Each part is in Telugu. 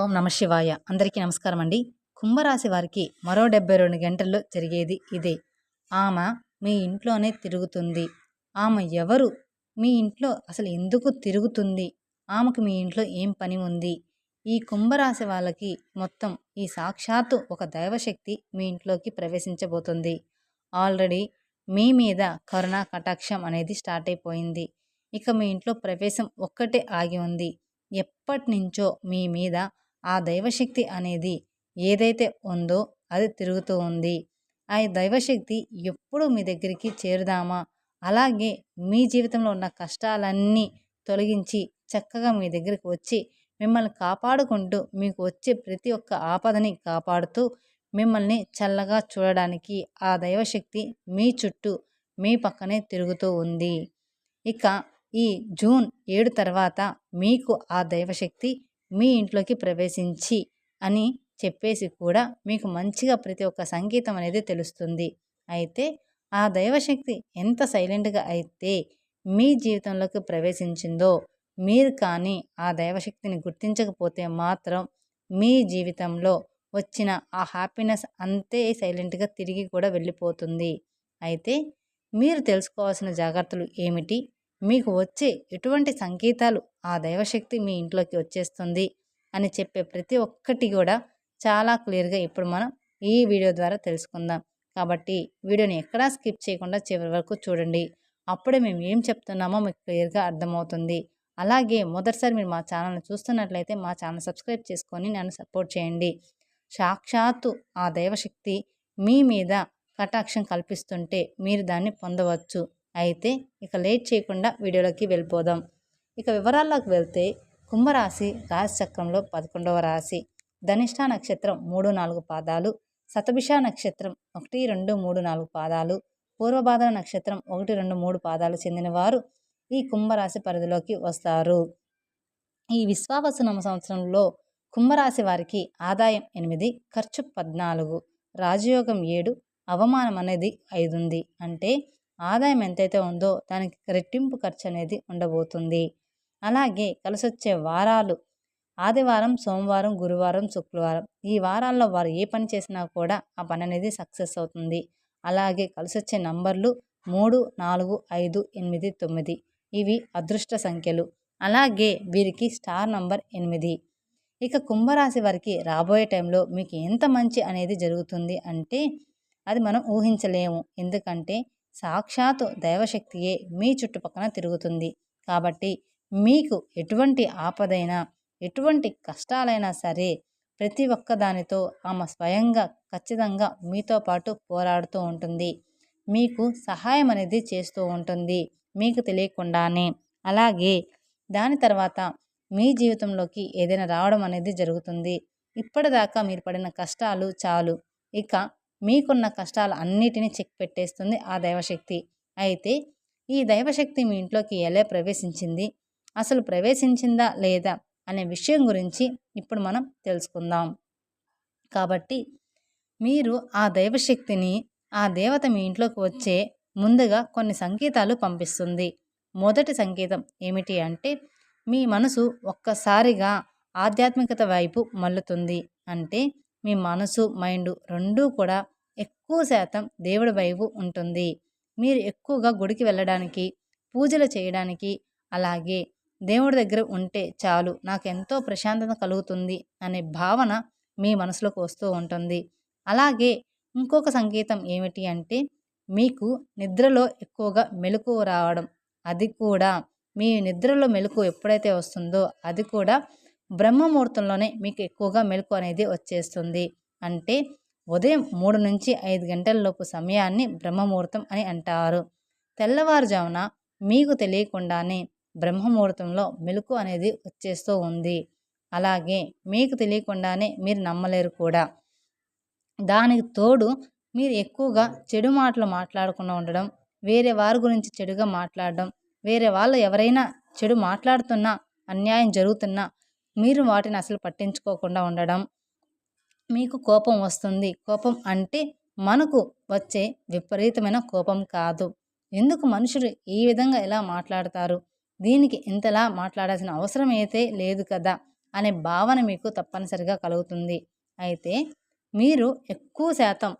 ఓం నమ శివాయ. అందరికీ నమస్కారం అండి. కుంభరాశి వారికి మరో డెబ్బై రెండు గంటల్లో జరిగేది ఇదే. ఆమె మీ ఇంట్లోనే తిరుగుతుంది. ఆమె ఎవరు? మీ ఇంట్లో అసలు ఎందుకు తిరుగుతుంది? ఆమెకు మీ ఇంట్లో ఏం పని ఉంది? ఈ కుంభరాశి వాళ్ళకి మొత్తం ఈ సాక్షాత్తు ఒక దైవశక్తి మీ ఇంట్లోకి ప్రవేశించబోతుంది. ఆల్రెడీ మీ మీద కరుణ కటాక్షం అనేది స్టార్ట్ అయిపోయింది. ఇక మీ ఇంట్లో ప్రవేశం ఒక్కటే ఆగి ఉంది. ఎప్పటి నుంచో మీ మీద ఆ దైవశక్తి అనేది ఏదైతే ఉందో అది తిరుగుతూ ఉంది. ఆ దైవశక్తి ఎప్పుడు మీ దగ్గరికి చేరుదామా? అలాగే మీ జీవితంలో ఉన్న కష్టాలన్నీ తొలగించి చక్కగా మీ దగ్గరికి వచ్చి మిమ్మల్ని కాపాడుకుంటూ మీకు వచ్చే ప్రతి ఒక్క ఆపదని కాపాడుతూ మిమ్మల్ని చల్లగా చూడడానికి ఆ దైవశక్తి మీ చుట్టూ మీ పక్కనే తిరుగుతూ ఉంది. ఇక ఈ జూన్ ఏడు తర్వాత మీకు ఆ దైవశక్తి మీ ఇంట్లోకి ప్రవేశించి అని చెప్పేసి కూడా మీకు మంచిగా ప్రతి ఒక్క సంగీతం అనేది తెలుస్తుంది. అయితే ఆ దైవశక్తి ఎంత సైలెంట్గా అయితే మీ జీవితంలోకి ప్రవేశించిందో మీరు కానీ ఆ దైవశక్తిని గుర్తించకపోతే మాత్రం మీ జీవితంలో వచ్చిన ఆ హ్యాపీనెస్ అంతే సైలెంట్గా తిరిగి కూడా వెళ్ళిపోతుంది. అయితే మీరు తెలుసుకోవాల్సిన జాగ్రత్తలు ఏమిటి? మీకు వచ్చే ఎటువంటి సంకేతాలు ఆ దైవశక్తి మీ ఇంట్లోకి వచ్చేస్తుంది అని చెప్పే ప్రతి ఒక్కటి కూడా చాలా క్లియర్గా ఇప్పుడు మనం ఈ వీడియో ద్వారా తెలుసుకుందాం. కాబట్టి వీడియోని ఎక్కడా స్కిప్ చేయకుండా చివరి వరకు చూడండి. అప్పుడే మేము ఏం చెప్తున్నామో మీకు క్లియర్గా అర్థమవుతుంది. అలాగే మొదటిసారి మీరు మా ఛానల్ని చూస్తున్నట్లయితే మా ఛానల్ సబ్స్క్రైబ్ చేసుకొని నన్ను సపోర్ట్ చేయండి. సాక్షాత్తు ఆ దైవశక్తి మీ మీద కటాక్షం కల్పిస్తుంటే మీరు దాన్ని పొందవచ్చు. అయితే ఇక లేట్ చేయకుండా వీడియోలోకి వెళ్ళిపోదాం. ఇక వివరాల్లోకి వెళ్తే కుంభరాశి రాశిచక్రంలో పదకొండవ రాశి. ధనిష్ట నక్షత్రం మూడు నాలుగు పాదాలు శతభిష నక్షత్రం ఒకటి రెండు మూడు నాలుగు పాదాలు పూర్వభాద్ర నక్షత్రం ఒకటి రెండు మూడు పాదాలు చెందినవారు ఈ కుంభరాశి పరిధిలోకి వస్తారు. ఈ విశ్వావసనమ సంవత్సరంలో కుంభరాశి వారికి ఆదాయం ఎనిమిది ఖర్చు పద్నాలుగు రాజయోగం ఏడు అవమానం అనేది ఐదు ఉంది అంటే ఆదాయం ఎంతైతే ఉందో దానికి రెట్టింపు ఖర్చు అనేది ఉండబోతుంది. అలాగే కలిసొచ్చే వారాలు ఆదివారం సోమవారం గురువారం శుక్రవారం ఈ వారాల్లో వారు ఏ పని చేసినా కూడా ఆ పని అనేది సక్సెస్ అవుతుంది. అలాగే కలిసొచ్చే నంబర్లు మూడు నాలుగు ఐదు ఎనిమిది తొమ్మిది. ఇవి అదృష్ట సంఖ్యలు. అలాగే వీరికి స్టార్ నంబర్ ఎనిమిది. ఇక కుంభరాశి వారికి రాబోయే టైంలో మీకు ఎంత మంచి అనేది జరుగుతుంది అంటే అది మనం ఊహించలేము. ఎందుకంటే సాక్షాత్ దైవశక్తియే మీ చుట్టుపక్కన తిరుగుతుంది. కాబట్టి మీకు ఎటువంటి ఆపదైనా ఎటువంటి కష్టాలైనా సరే ప్రతి ఒక్క దానితో ఆమె స్వయంగా ఖచ్చితంగా మీతో పాటు పోరాడుతూ ఉంటుంది. మీకు సహాయం అనేది చేస్తూ ఉంటుంది. మీకు తెలియకుండానే. అలాగే దాని తర్వాత మీ జీవితంలోకి ఏదైనా రావడం అనేది జరుగుతుంది. ఇప్పటిదాకా మీరు పడిన కష్టాలు చాలు. ఇక మీకున్న కష్టాలు అన్నిటినీ చెక్ పెట్టేస్తుంది ఆ దైవశక్తి. అయితే ఈ దైవశక్తి మీ ఇంట్లోకి ఎలా ప్రవేశించింది? అసలు ప్రవేశించిందా లేదా అనే విషయం గురించి ఇప్పుడు మనం తెలుసుకుందాం. కాబట్టి మీరు ఆ దైవశక్తిని ఆ దేవత మీ ఇంట్లోకి వచ్చే ముందుగా కొన్ని సంకేతాలు పంపిస్తుంది. మొదటి సంకేతం ఏమిటి అంటే మీ మనసు ఒక్కసారిగా ఆధ్యాత్మికత వైపు మల్లుతుంది అంటే మీ మనసు మైండ్ రెండూ కూడా ఎక్కువ శాతం దేవుడి వైపు ఉంటుంది. మీరు ఎక్కువగా గుడికి వెళ్ళడానికి పూజలు చేయడానికి అలాగే దేవుడి దగ్గర ఉంటే చాలు నాకు ఎంతో ప్రశాంతత కలుగుతుంది అనే భావన మీ మనసులోకి వస్తూ ఉంటుంది. అలాగే ఇంకొక సంకేతం ఏమిటి అంటే మీకు నిద్రలో ఎక్కువగా మెలకు రావడం అది కూడా మీ నిద్రలో మెలకు ఎప్పుడైతే వస్తుందో అది కూడా బ్రహ్మముహూర్తంలోనే మీకు ఎక్కువగా మెలకు అనేది వచ్చేస్తుంది. అంటే ఉదయం మూడు నుంచి ఐదు గంటలలోపు సమయాన్ని బ్రహ్మముహూర్తం అని అంటారు. తెల్లవారుజామున మీకు తెలియకుండానే బ్రహ్మముహూర్తంలో మెలకు అనేది వచ్చేస్తూ ఉంది. అలాగే మీకు తెలియకుండానే మీరు నమ్మలేరు కూడా. దానికి తోడు మీరు ఎక్కువగా చెడు మాటలు మాట్లాడకుండా ఉండడం వేరే వారి గురించి చెడుగా మాట్లాడడం వేరే వాళ్ళు ఎవరైనా చెడు మాట్లాడుతున్నా అన్యాయం జరుగుతున్నా మీరు వాటిని అసలు పట్టించుకోకుండా ఉండడం. మీకు కోపం వస్తుంది. కోపం అంటే మనకు వచ్చే విపరీతమైన కోపం కాదు. ఎందుకు మనుషులు ఈ విధంగా ఎలా మాట్లాడతారు? దీనికి ఇంతలా మాట్లాడాల్సిన అవసరం అయితే లేదు కదా? అనే భావన మీకు తప్పనిసరిగా కలుగుతుంది. అయితే మీరు ఎక్కువ శాతం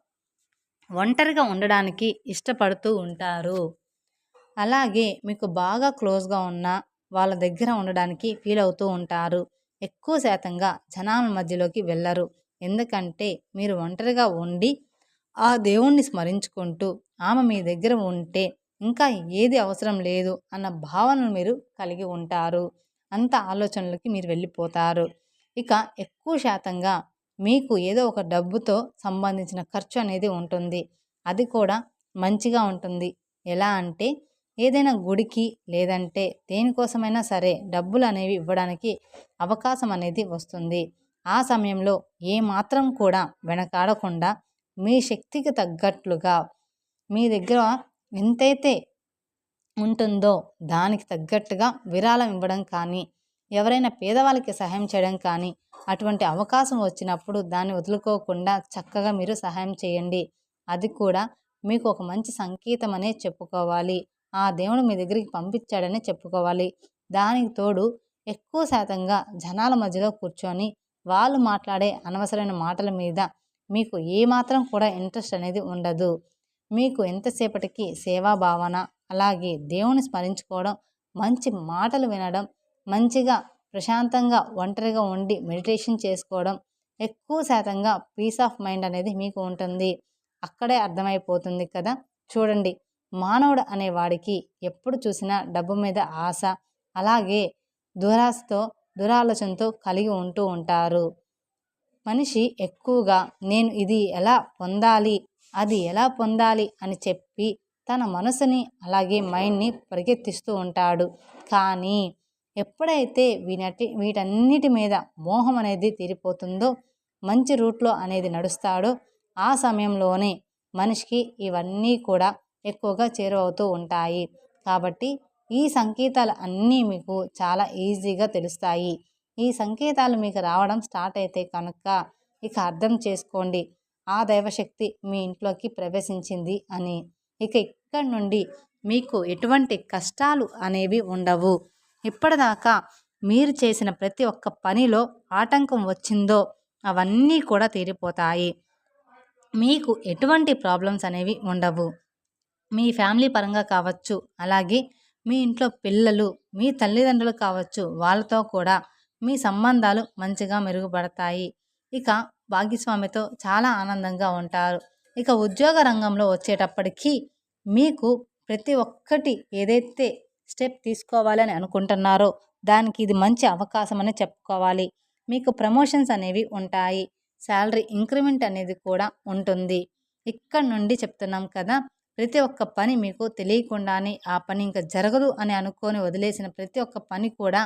ఒంటరిగా ఉండడానికి ఇష్టపడుతూ ఉంటారు. అలాగే మీకు బాగా క్లోజ్గా ఉన్న వాళ్ళ దగ్గర ఉండడానికి ఫీల్ అవుతూ ఉంటారు. ఎక్కువ శాతంగా జనాల మధ్యలోకి వెళ్ళరు. ఎందుకంటే మీరు ఒంటరిగా ఉండి ఆ దేవుణ్ణి స్మరించుకుంటూ ఆమె మీ దగ్గర ఉంటే ఇంకా ఏది అవసరం లేదు అన్న భావనను మీరు కలిగి ఉంటారు. అంత ఆలోచనలకి మీరు వెళ్ళిపోతారు. ఇక ఎక్కువ శాతంగా మీకు ఏదో ఒక డబ్బుతో సంబంధించిన ఖర్చు అనేది ఉంటుంది. అది కూడా మంచిగా ఉంటుంది. ఎలా అంటే ఏదైనా గుడికి లేదంటే దేనికోసమైనా సరే డబ్బులు అనేవి ఇవ్వడానికి అవకాశం అనేది వస్తుంది. ఆ సమయంలో ఏమాత్రం కూడా వెనకాడకుండా మీ శక్తికి తగ్గట్లుగా మీ దగ్గర ఎంతైతే ఉంటుందో దానికి తగ్గట్టుగా విరాళం ఇవ్వడం కానీ ఎవరైనా పేదవాళ్ళకి సహాయం చేయడం కానీ అటువంటి అవకాశం వచ్చినప్పుడు దాన్ని వదులుకోకుండా చక్కగా మీరు సహాయం చేయండి. అది కూడా మీకు ఒక మంచి సంకేతం అనే చెప్పుకోవాలి. ఆ దేవుడు మీ దగ్గరికి పంపించాడని చెప్పుకోవాలి. దానికి తోడు ఎక్కువ శాతంగా జనాల మధ్యలో కూర్చొని వాళ్ళు మాట్లాడే అనవసరమైన మాటల మీద మీకు ఏమాత్రం కూడా ఇంట్రెస్ట్ అనేది ఉండదు. మీకు ఎంతసేపటికి సేవా భావన అలాగే దేవుని స్మరించుకోవడం మంచి మాటలు వినడం మంచిగా ప్రశాంతంగా ఒంటరిగా ఉండి మెడిటేషన్ చేసుకోవడం ఎక్కువ శాతంగా పీస్ ఆఫ్ మైండ్ అనేది మీకు ఉంటుంది. అక్కడే అర్థమైపోతుంది కదా? చూడండి. మానవుడు అనేవాడికి ఎప్పుడు చూసినా డబ్బు మీద ఆశ అలాగే దురాశతో దురాలోచనతో కలిగి ఉంటూ ఉంటారు. మనిషి ఎక్కువగా నేను ఇది ఎలా పొందాలి అది ఎలా పొందాలి అని చెప్పి తన మనసుని అలాగే మైండ్ని పరిగెత్తిస్తూ ఉంటాడు. కానీ ఎప్పుడైతే వీనటి వీటన్నిటి మీద మోహం అనేది తీరిపోతుందో మంచి రూట్లో అనేది నడుస్తాడో ఆ సమయంలోనే మనిషికి ఇవన్నీ కూడా ఎక్కువగా చేరువవుతూ ఉంటాయి. కాబట్టి ఈ సంకేతాలు అన్నీ మీకు చాలా ఈజీగా తెలుస్తాయి. ఈ సంకేతాలు మీకు రావడం స్టార్ట్ అయితే కనుక ఇక అర్థం చేసుకోండి. ఆ దైవశక్తి మీ ఇంట్లోకి ప్రవేశించింది అని. ఇక ఇక్కడి నుండి మీకు ఎటువంటి కష్టాలు అనేవి ఉండవు. ఇప్పటిదాకా మీరు చేసిన ప్రతి ఒక్క పనిలో ఆటంకం వచ్చిందో అవన్నీ కూడా తీరిపోతాయి. మీకు ఎటువంటి ప్రాబ్లమ్స్ అనేవి ఉండవు. మీ ఫ్యామిలీ పరంగా కావచ్చు అలాగే మీ ఇంట్లో పిల్లలు మీ తల్లిదండ్రులు కావచ్చు వాళ్ళతో కూడా మీ సంబంధాలు మంచిగా మెరుగుపడతాయి. ఇక భాగ్యస్వామితో చాలా ఆనందంగా ఉంటారు. ఇక ఉద్యోగ రంగంలో వచ్చేటప్పటికీ మీకు ప్రతి ఒక్కటి ఏదైతే స్టెప్ తీసుకోవాలని అనుకుంటున్నారో దానికి ఇది మంచి అవకాశం అని చెప్పుకోవాలి. మీకు ప్రమోషన్స్ అనేవి ఉంటాయి. శాలరీ ఇంక్రిమెంట్ అనేది కూడా ఉంటుంది. ఇక్కడ నుండి చెప్తున్నాం కదా ప్రతి ఒక్క పని మీకు తెలియకుండానే ఆ పని ఇంకా జరగదు అని అనుకొని వదిలేసిన ప్రతి ఒక్క పని కూడా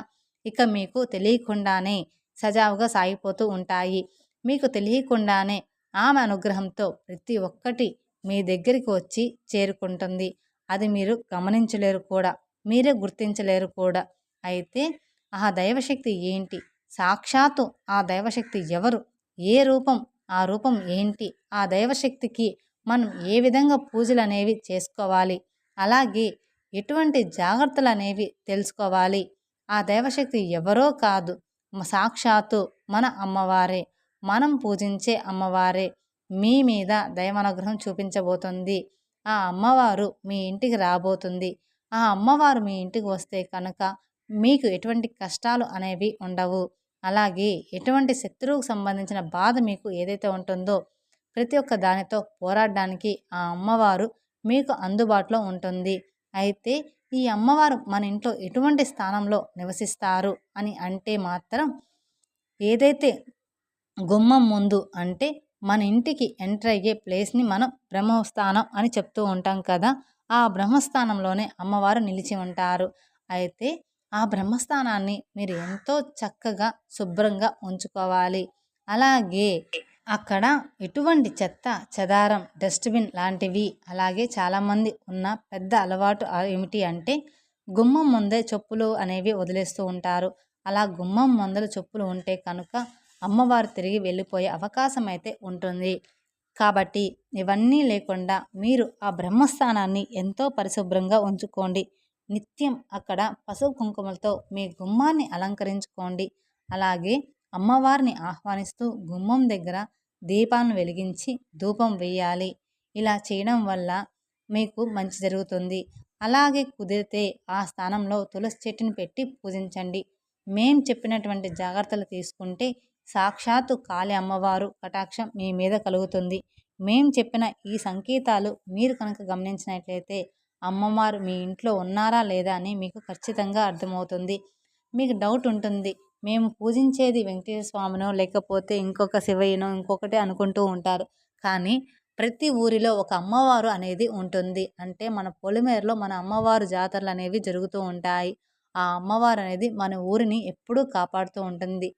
ఇక మీకు తెలియకుండానే సజావుగా సాగిపోతూ ఉంటాయి. మీకు తెలియకుండానే ఆమె అనుగ్రహంతో ప్రతి ఒక్కటి మీ దగ్గరికి వచ్చి చేరుకుంటుంది. అది మీరు గమనించలేరు కూడా మీరే గుర్తించలేరు కూడా. అయితే ఆ దైవశక్తి ఏంటి? సాక్షాత్తు ఆ దైవశక్తి ఎవరు? ఏ రూపం? ఆ రూపం ఏంటి? ఆ దైవశక్తికి మనం ఏ విధంగా పూజలు అనేవి చేసుకోవాలి? అలాగే ఎటువంటి జాగ్రత్తలు అనేవి తెలుసుకోవాలి? ఆ దైవశక్తి ఎవరో కాదు. సాక్షాత్తు మన అమ్మవారే. మనం పూజించే అమ్మవారే. మీ మీద దైవానుగ్రహం చూపించబోతుంది. ఆ అమ్మవారు మీ ఇంటికి రాబోతుంది. ఆ అమ్మవారు మీ ఇంటికి వస్తే కనుక మీకు ఎటువంటి కష్టాలు అనేవి ఉండవు. అలాగే ఎటువంటి శత్రువుకు సంబంధించిన బాధ మీకు ఏదైతే ఉంటుందో ప్రతి ఒక్క దానితో పోరాడడానికి ఆ అమ్మవారు మీకు అందుబాటులో ఉంటుంది. అయితే ఈ అమ్మవారు మన ఇంట్లో ఎటువంటి స్థానంలో నివసిస్తారు అని అంటే మాత్రం ఏదైతే గుమ్మం ముందు అంటే మన ఇంటికి ఎంటర్ అయ్యే ప్లేస్ని మనం బ్రహ్మస్థానం అని చెప్తూ ఉంటాం కదా ఆ బ్రహ్మస్థానంలోనే అమ్మవారు నిలిచి ఉంటారు. అయితే ఆ బ్రహ్మస్థానాన్ని మీరు ఎంతో చక్కగా శుభ్రంగా ఉంచుకోవాలి. అలాగే అక్కడ ఎటువంటి చెత్త చెదారం డస్ట్బిన్ లాంటివి అలాగే చాలామంది ఉన్న పెద్ద అలవాటు ఏమిటి అంటే గుమ్మం ముందే చెప్పులు అనేవి వదిలేస్తూ ఉంటారు. అలా గుమ్మం ముందర చెప్పులు ఉంటే కనుక అమ్మవారు తిరిగి వెళ్ళిపోయే అవకాశం అయితే ఉంటుంది. కాబట్టి ఇవన్నీ లేకుండా మీరు ఆ బ్రహ్మస్థానాన్ని ఎంతో పరిశుభ్రంగా ఉంచుకోండి. నిత్యం అక్కడ పసుపు కుంకుమలతో మీ గుమ్మాన్ని అలంకరించుకోండి. అలాగే అమ్మవారిని ఆహ్వానిస్తూ గుమ్మం దగ్గర దీపాలను వెలిగించి ధూపం వేయాలి. ఇలా చేయడం వల్ల మీకు మంచి జరుగుతుంది. అలాగే కుదిరితే ఆ స్థానంలో తులసి చెట్టుని పెట్టి పూజించండి. మేం చెప్పినటువంటి జాగ్రత్తలు తీసుకుంటే సాక్షాత్తు కాళీ అమ్మవారు కటాక్షం మీ మీద కలుగుతుంది. మేం చెప్పిన ఈ సంకేతాలు మీరు కనుక గమనించినట్లయితే అమ్మవారు మీ ఇంట్లో ఉన్నారా లేదా అని మీకు ఖచ్చితంగా అర్థమవుతుంది. మీకు డౌట్ ఉంటుంది మేము పూజించేది వెంకటేశ్వర స్వామినో లేకపోతే ఇంకొక శివయ్యనో ఇంకొకటి అనుకుంటూ ఉంటారు. కానీ ప్రతి ఊరిలో ఒక అమ్మవారు అనేది ఉంటుంది. అంటే మన పొలిమేరలో మన అమ్మవారు జాతరలు అనేవి జరుగుతూ ఉంటాయి. ఆ అమ్మవారు అనేది మన ఊరిని ఎప్పుడూ కాపాడుతూ ఉంటుంది.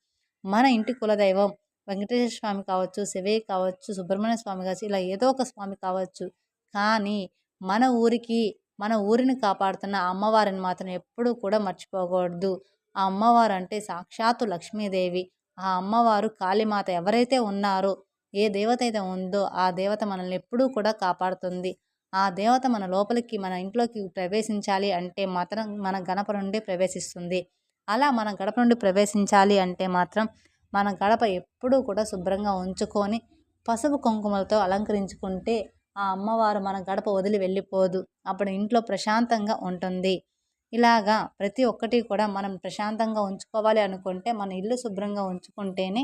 మన ఇంటి కులదైవం వెంకటేశ్వర స్వామి కావచ్చు శివయ్య కావచ్చు సుబ్రహ్మణ్య స్వామి కావచ్చు ఇలా ఏదో ఒక స్వామి కావచ్చు. కానీ మన ఊరికి మన ఊరిని కాపాడుతున్న అమ్మవారిని మాత్రం ఎప్పుడూ కూడా మర్చిపోకూడదు. ఆ అమ్మవారు అంటే సాక్షాత్తు లక్ష్మీదేవి. ఆ అమ్మవారు కాళీమాత ఎవరైతే ఉన్నారో ఏ దేవత అయితే ఉందో ఆ దేవత మనల్ని ఎప్పుడూ కూడా కాపాడుతుంది. ఆ దేవత మన లోపలికి మన ఇంట్లోకి ప్రవేశించాలి అంటే మాత్రం మన గణప నుండి ప్రవేశిస్తుంది. అలా మన గడప నుండి ప్రవేశించాలి అంటే మాత్రం మన గడప ఎప్పుడూ కూడా శుభ్రంగా ఉంచుకొని పసుపు కుంకుమలతో అలంకరించుకుంటే ఆ అమ్మవారు మన గడప వదిలి వెళ్ళిపోదు. అప్పుడు ఇంట్లో ప్రశాంతంగా ఉంటుంది. ఇలాగా ప్రతి ఒక్కటి కూడా మనం ప్రశాంతంగా ఉంచుకోవాలి అనుకుంటే మన ఇల్లు శుభ్రంగా ఉంచుకుంటేనే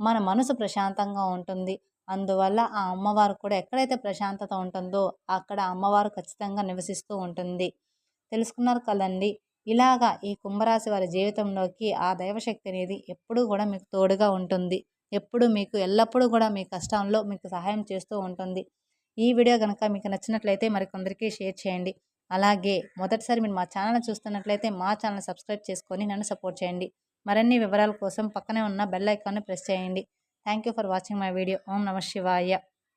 మన మనసు ప్రశాంతంగా ఉంటుంది. అందువల్ల ఆ అమ్మవారు కూడా ఎక్కడైతే ప్రశాంతత ఉంటుందో అక్కడ అమ్మవారు ఖచ్చితంగా నివసిస్తూ ఉంటుంది. తెలుసుకున్నారు కదండి? ఇలాగా ఈ కుంభరాశి వారి జీవితంలోకి ఆ దైవశక్తి అనేది ఎప్పుడూ కూడా మీకు తోడుగా ఉంటుంది. ఎప్పుడు మీకు ఎల్లప్పుడూ కూడా మీ కష్టంలో మీకు సహాయం చేస్తూ ఉంటుంది. ఈ వీడియో కనుక మీకు నచ్చినట్లయితే మరికొందరికి షేర్ చేయండి. అలాగే మొదటిసారి మీరు మా ఛానల్ చూస్తున్నట్లయితే మా ఛానల్ సబ్స్క్రైబ్ చేసుకొని నన్ను సపోర్ట్ చేయండి. మరిన్ని వివరాల కోసం పక్కనే ఉన్న బెల్ ఐకాన్ని ప్రెస్ చేయండి. Thank you for watching my video. ఓం నమ శివాయ.